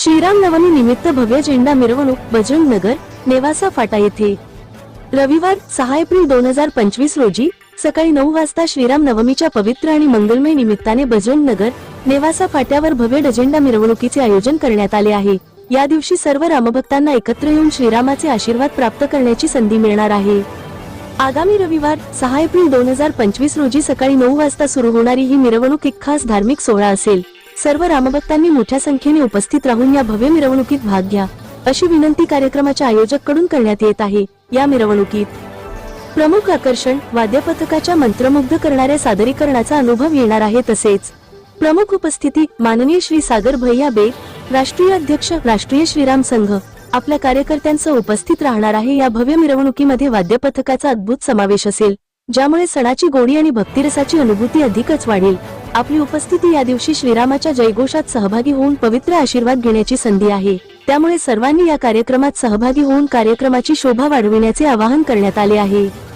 श्रीराम नवमी निमित्त भव्य झेंडा मिरवणूक बजरंग नगर नेवासा फाटा येथे. रविवार सहा एप्रिल दोन हजार पंचवीस रोजी सकाळी नऊ वाजता श्रीराम नवमीच्या पवित्र आणि मंगलमय निमित्ताने बजरंग नगर नेवासा फाट्यावर भव्य डजेंडा मिरवणुकीचे आयोजन करण्यात आले आहे. या दिवशी सर्व रामभक्तांना एकत्र येऊन श्रीरामाचे आशीर्वाद प्राप्त करण्याची संधी मिळणार आहे. आगामी रविवार सहा एप्रिल दोन हजार पंचवीस रोजी सकाळी नऊ वाजता सुरू होणारी ही मिरवणूक एक खास धार्मिक सोहळा असेल. सर्व रामभक्तांनी मोठ्या संख्येने उपस्थित राहून या भव्य मिरवणुकीत भाग घ्या. अशी विनंती कार्यक्रमाच्या आयोजककडून करण्यात येत आहे. या मिरवणुकीत प्रमुख आकर्षण वाद्यपथकाच्या मंत्रमुग्ध करणाऱ्या सादरीकरणाचा अनुभव येणार आहे तसेच प्रमुख उपस्थिती माननीय श्री सागर भैया बेग राष्ट्रीय अध्यक्ष राष्ट्रीय श्रीराम संघ आपल्या कार्यकर्त्यांसह उपस्थित राहणार आहे. या भव्य मिरवणुकीमध्ये वाद्यपथकाचा अद्भुत समावेश असेल ज्यामुळे सणाची गोडी आणि भक्तिरसाची अनुभूती अधिकच वाढेल. आपली उपस्थिती या दिवशी श्रीरामाच्या जयघोषात सहभागी होऊन पवित्र आशीर्वाद घेण्याची संधी आहे. त्यामुळे सर्वांनी या कार्यक्रमात सहभागी होऊन कार्यक्रमाची शोभा वाढविण्याचे आवाहन करण्यात आले आहे.